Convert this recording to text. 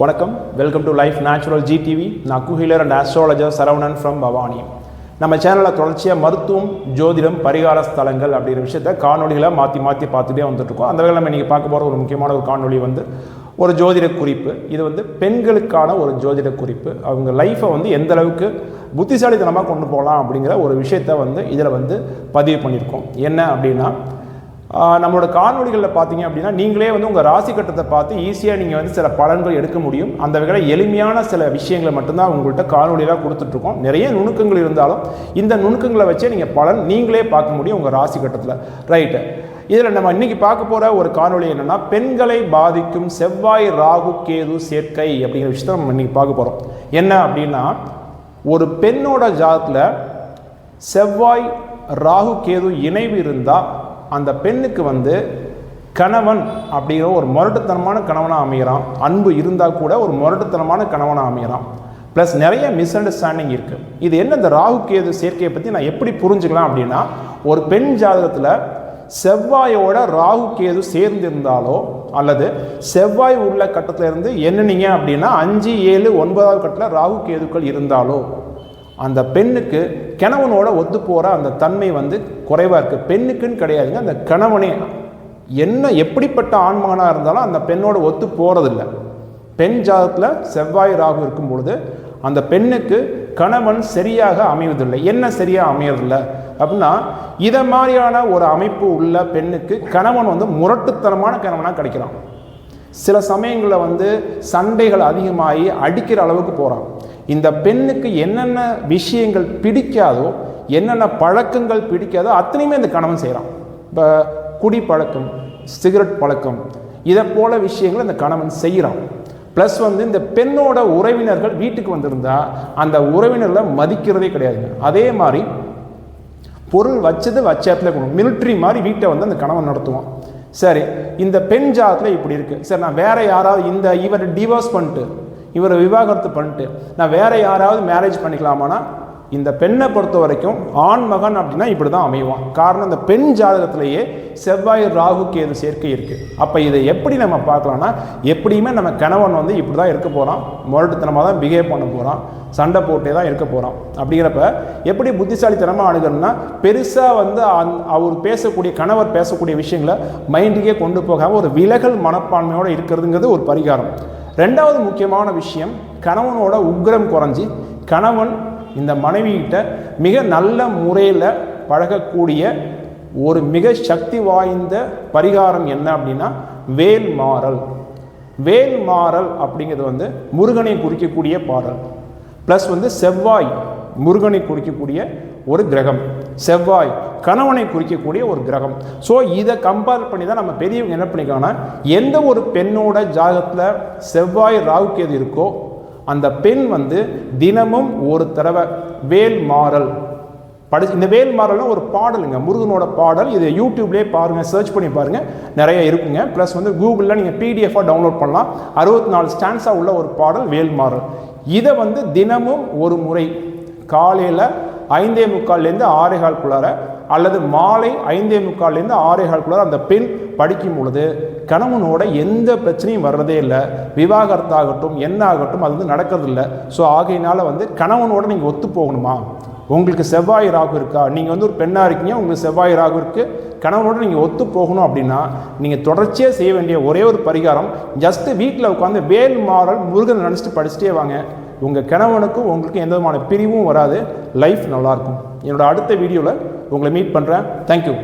வணக்கம். Welcome to life natural GTV நான் healer and astrologer Saravanan from Bhavani. நம்ம சேனலில் தொடர்ச்சியாக மருத்துவம் ஜோதிடம் பரிகார ஸ்தலங்கள் அப்படிங்கிற விஷயத்த காணொலிகளை மாற்றி மாற்றி பார்த்துட்டே வந்துட்டுருக்கோம். அந்த வகையில் நம்ம இன்றைக்கி பார்க்க போகிற ஒரு முக்கியமான ஒரு காணொளி வந்து ஒரு ஜோதிட குறிப்பு. இது வந்து பெண்களுக்கான ஒரு ஜோதிட குறிப்பு. அவங்க லைஃப்பை வந்து எந்த அளவுக்கு புத்திசாலித்தனமாக கொண்டு போகலாம் அப்படிங்கிற ஒரு விஷயத்த வந்து இதில் வந்து பதிவு பண்ணியிருக்கோம். என்ன அப்படின்னா நம்மளோட காணொலிகளில் பார்த்தீங்க அப்படின்னா நீங்களே வந்து உங்கள் ராசி கட்டத்தை பார்த்து ஈஸியாக நீங்கள் வந்து சில பலன்கள் எடுக்க முடியும். அந்த வகையில் எளிமையான சில விஷயங்களை மட்டும்தான் உங்கள்கிட்ட காணொலியெல்லாம் கொடுத்துட்ருக்கோம். நிறைய நுணுக்கங்கள் இருந்தாலும் இந்த நுணுக்கங்களை வச்சே நீங்கள் பலன் நீங்களே பார்க்க முடியும் உங்கள் ராசி கட்டத்தில். ரைட்டு இதில் நம்ம இன்னைக்கு பார்க்க போகிற ஒரு காணொலி என்னென்னா பெண்களை பாதிக்கும் செவ்வாய் ராகு கேது சேர்க்கை அப்படிங்கிற விஷயத்தை நம்ம இன்றைக்கி பார்க்க போகிறோம் என்ன அப்படின்னா ஒரு பெண்ணோட ஜாதத்தில் செவ்வாய் ராகு கேது இணைவு இருந்தால் அந்த பெண்ணுக்கு வந்து கணவன் அப்படிங்கிற ஒரு முரட்டுத்தனமான கணவனாக அமைகிறான் அன்பு இருந்தால் கூட ஒரு முரட்டுத்தனமான கணவனாக அமைகிறான் ப்ளஸ் நிறைய மிஸ் அண்டர்ஸ்டாண்டிங் இருக்குது இது என்ன இந்த ராகு கேது சேர்க்கையை பற்றி நான் எப்படி புரிஞ்சுக்கலாம் அப்படின்னா ஒரு பெண் ஜாதகத்தில் செவ்வாயோட ராகு கேது சேர்ந்திருந்தாலோ அல்லது செவ்வாய் உள்ள கட்டத்திலிருந்து இருந்து அப்படின்னா அஞ்சு ஏழு ஒன்பதாவது கட்டத்தில் ராகு கேதுக்கள் இருந்தாலோ அந்த பெண்ணுக்கு கணவனோட ஒத்து போகிற அந்த தன்மை வந்து குறைவாக இருக்குது பெண்ணுக்குன்னு கிடையாதுங்க. அந்த கணவனே என்ன எப்படிப்பட்ட ஆண்மகனாக இருந்தாலும் அந்த பெண்ணோட ஒத்து போகிறதில்ல பெண் ஜாதத்தில் செவ்வாய் ராகு இருக்கும் பொழுது அந்த பெண்ணுக்கு கணவன் சரியாக அமைவதில்லை. என்ன சரியாக அமையறதில்லை? அப்படின்னா இதை மாதிரியான ஒரு அமைப்பு உள்ள பெண்ணுக்கு கணவன் வந்து முரட்டுத்தனமான கணவனாக கிடைக்கிறான். சில சமயங்களில் வந்து சண்டைகள் அதிகமாகி அடிக்கிற அளவுக்கு போகிறான் இந்த பெண்ணுக்கு என்னென்ன விஷயங்கள் பிடிக்காதோ என்னென்ன பழக்கங்கள் பிடிக்காதோ அத்தனையுமே இந்த கணவன் செய்கிறான் இப்போ குடி பழக்கம் சிகரெட் பழக்கம் இதை போல விஷயங்கள் இந்த கணவன் செய்கிறான் ப்ளஸ் வந்து இந்த பெண்ணோட உறவினர்கள் வீட்டுக்கு வந்திருந்தா அந்த உறவினர்களை மதிக்கிறதே கிடையாதுங்க. அதே மாதிரி பொருள் வச்சது வச்ச இடத்துல கொடுக்கும் மிலிட்ரி மாதிரி வீட்டை வந்து அந்த கணவன் நடத்துவான். சரி இந்த பெண் ஜாதத்தில் இப்படி இருக்குது சரி நான் வேற யாராவது இந்த இவர் டிவோர்ஸ் பண்ணிட்டு இவரை விவாகரத்து பண்ணிட்டு நான் வேற யாராவது மேரேஜ் பண்ணிக்கலாமானா இந்த பெண்ணை பொறுத்த வரைக்கும் ஆண் மகன் அப்படின்னா இப்படி தான் அமைவான். காரணம் இந்த பெண் ஜாதகத்திலேயே செவ்வாய் ராகு கேது சேர்க்கை இருக்குது அப்போ இதை எப்படி நம்ம பார்க்கலாம்னா எப்படியுமே நம்ம கணவன் வந்து இப்படி தான் இருக்க போகிறான் முரட்டுத்தனமாக தான் பிஹேவ் பண்ண போகிறான் சண்டை போட்டே தான் இருக்க போகிறான் அப்படிங்கிறப்ப எப்படி புத்திசாலித்தனமாக அணுகணும்னா பெருசாக வந்து அந் அவர் பேசக்கூடிய கணவர் பேசக்கூடிய விஷயங்களை மைண்டுக்கே கொண்டு போகாமல் ஒரு விலகல் மனப்பான்மையோடு இருக்கிறதுங்கிறது ஒரு பரிகாரம். ரெண்டாவது முக்கியமான விஷயம் கணவனோட உக்ரம் குறைஞ்சி கணவன் இந்த மனைவிகிட்ட மிக நல்ல முறையில் பழகக்கூடிய ஒரு மிக சக்தி வாய்ந்த பரிகாரம் என்ன அப்படின்னா வேல் மாறல். வேல் மாறல் அப்படிங்கிறது வந்து முருகனை குறிக்கக்கூடிய பாடல். ப்ளஸ் வந்து செவ்வாய் முருகனை குறிக்கக்கூடிய ஒரு கிரகம். செவ்வாய் கணவனை குறிக்கக்கூடிய ஒரு கிரகம். ஸோ இதை கம்பேர் பண்ணி தான் நம்ம பெரியவங்க என்ன பண்ணிக்கலாம்னா எந்த ஒரு பெண்ணோட ஜாகத்தில் செவ்வாய் ராகுக்கேது இருக்கோ அந்த பெண் வந்து தினமும் ஒரு தடவை வேல் மாறல். படி இந்த வேல் மாறல்னா ஒரு பாடலுங்க முருகனோட பாடல். இதை யூடியூப்லேயே பாருங்கள் சர்ச் பண்ணி பாருங்கள் நிறைய இருக்குங்க. ப்ளஸ் வந்து கூகுளில் நீங்கள் பிடிஎஃபாக டவுன்லோட் பண்ணலாம். அறுபத்தி நாலு ஸ்டான்ஸாக உள்ள ஒரு பாடல் வேல் மாறல். இதை வந்து தினமும் ஒரு முறை காலையில் ஐந்தே முக்கால்லேருந்து ஆறே கால்குள்ளார அல்லது மாலை ஐந்தே முக்கால்லேருந்து ஆறே கால்குள்ளார அந்த பெண் படிக்கும் பொழுது கணவனோட எந்த பிரச்சனையும் வர்றதே இல்லை. விவாகரத்தாகட்டும் என்ன ஆகட்டும் அது வந்து நடக்கிறதில்ல. ஸோ ஆகையினால வந்து கணவனோட நீங்கள் ஒத்து போகணுமா? உங்களுக்கு செவ்வாய் ராகு இருக்கா? நீங்கள் வந்து ஒரு பெண்ணாக இருக்கீங்க உங்களுக்கு செவ்வாய் ராகு இருக்குது கணவனோட நீங்கள் ஒத்து போகணும் அப்படின்னா நீங்கள் தொடர்ச்சியாக செய்ய வேண்டிய ஒரே ஒரு பரிகாரம் ஜஸ்ட்டு வீட்டில் உட்காந்து வேல் மாறல் முருகன் நினச்சிட்டு படிச்சுட்டே வாங்க. உங்கள் கணவனுக்கும் உங்களுக்கும் எந்த விதமான பிரிவும் வராது. லைஃப் நல்லாயிருக்கும். என்னோடய அடுத்த வீடியோவில் உங்களை மீட் பண்ணுறேன் தேங்க்யூ